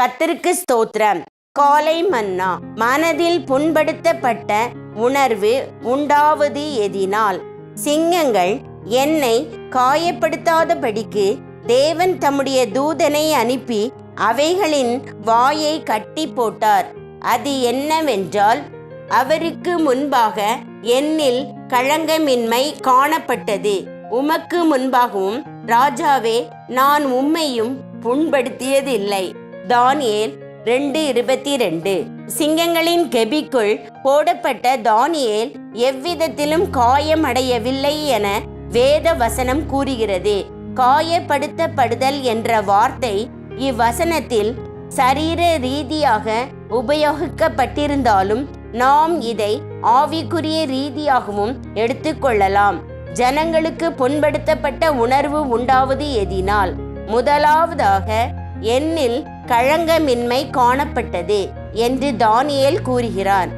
கத்திற்கு ஸ்தோத்திரம். காலை மன்னா மனதில் புண்படுத்தப்பட்ட உணர்வு உண்டாவது எதினால் சிங்கங்கள் என்னை காயப்படுத்தாதபடிக்கு தேவன் தம்முடைய தூதனை அனுப்பி அவைகளின் வாயை கட்டி போட்டார். அது என்னவென்றால் அவருக்கு முன்பாக என்னில் களங்கமின்மை காணப்பட்டது. உமக்கு முன்பாகவும் ராஜாவே நான் உம்மையும் புண்படுத்தியதில்லை. தானியேல் ரெண்டு இருபத்தி ரெண்டு சிங்கங்களின் கெபிக்குள் போடப்பட்ட தானியேல் எவ்விதத்திலும் காயம் அடையவில்லை என வேத வசனம் கூறுகிறது. காயப்படுத்தப்படுதல் என்ற வார்த்தை இவ்வசனத்தில் சரீர ரீதியாக உபயோகிக்கப்பட்டிருந்தாலும் நாம் இதை ஆவிக்குரிய ரீதியாகவும் எடுத்துக்கொள்ளலாம் ஜனங்களுக்கு புண்படுத்தப்பட்ட உணர்வு உண்டாவது எதினால். முதலாவதாக என்னில் களங்கமின்மை காணப்பட்டது என்று தானியேல் கூறுகிறார்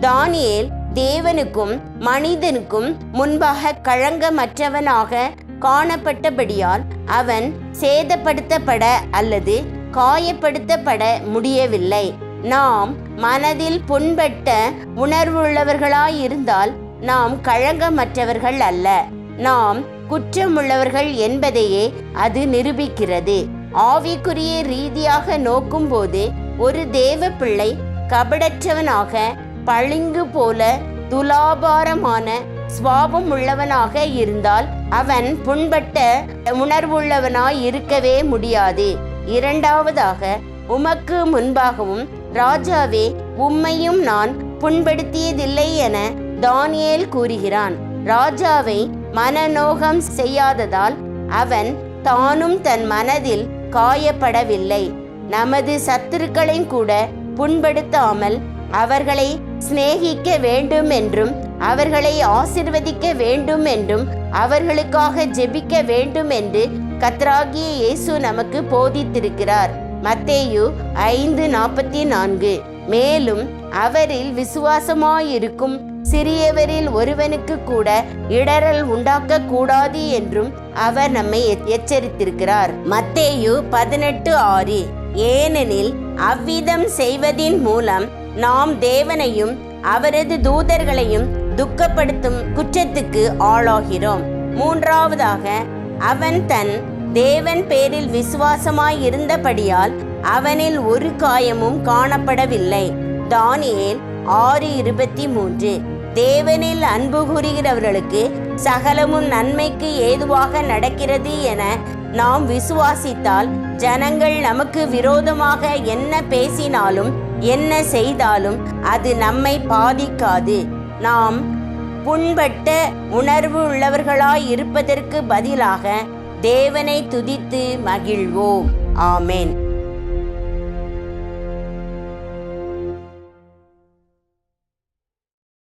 தானியேல் தேவனுக்கும் மனிதனுக்கும் முன்பாக களங்கமற்றவனாக காணப்பட்டபடியால் அவன் சேதப்படுத்தப்பட அல்லது காயப்படுத்தப்பட முடியவில்லை. நாம் மனதில் புண்பட்ட உணர்வுள்ளவர்களாயிருந்தால் நாம் கழங்கமற்றவர்கள் அல்ல. நாம் குற்றமுள்ளவர்கள் என்பதையே அது நிரூபிக்கிறது. ஆவிக்குரிய ரீதியாக நோக்கும்போது ஒரு தேவ பிள்ளை கபடற்றவனாக பளிங்கு போல துலாபாரமான சுவாபம் உள்ளவனாக இருந்தால் அவன் புண்பட்ட உணர்வுள்ளவனாய் இருக்கவே முடியாது. இரண்டாவதாக உமக்கு முன்பாகவும் ராஜாவே உம்மையும் நான் புண்படுத்தியதில்லை என தானியேல் கூறுகிறான். ராஜாவை மனநோகம் செய்யாததால் அவன் தானும் தன் மனதில் காயப்படவில்லை. நமது சத்துருக்களையும் கூட புண்படுத்தாமல் அவர்களை சிநேகிக்க வேண்டும் என்றும் அவர்களை ஆசிர்வதிக்க வேண்டும் என்றும் அவர்களுக்காக ஜெபிக்க வேண்டும் என்று கத்ராகிய இயேசு நமக்கு போதித்திருக்கிறார். மத்தேயு ஐந்து நாற்பத்தி நான்கு. மேலும் அவரில் விசுவாசமாயிருக்கும் சிறியவரில் ஒருவனுக்கு கூட இடரல் உண்டாக்க கூடாது என்றும் அவர் நம்மை எச்சரித்திருக்கிறார். மத்தேயு பதினெட்டு ஆறு. ஏனெனில் அவ்விதம் செய்வதின் மூலம் நாம் தேவனையும் அவரது தூதர்களையும் துக்கப்படுத்தும் குற்றத்துக்கு ஆளாகிறோம். மூன்றாவதாக அவன் தன் தேவன் பேரில் விசுவாசமாய் இருந்தபடியால் அவனில் ஒரு காயமும் காணப்படவில்லை. தானியேல் ஆறு இருபத்தி மூன்று தேவனில் அன்பு கூறுகிறவர்களுக்கு சகலமும் நன்மைக்கு ஏதுவாக நடக்கிறது என நாம் விசுவாசித்தால் ஜனங்கள் நமக்கு விரோதமாக என்ன பேசினாலும் என்ன செய்தாலும் அது நம்மை பாதிக்காது. நாம் புண்பட்ட உணர்வு உள்ளவர்களாய் இருப்பதற்கு பதிலாக தேவனை துதித்து மகிழ்வோம். ஆமேன்.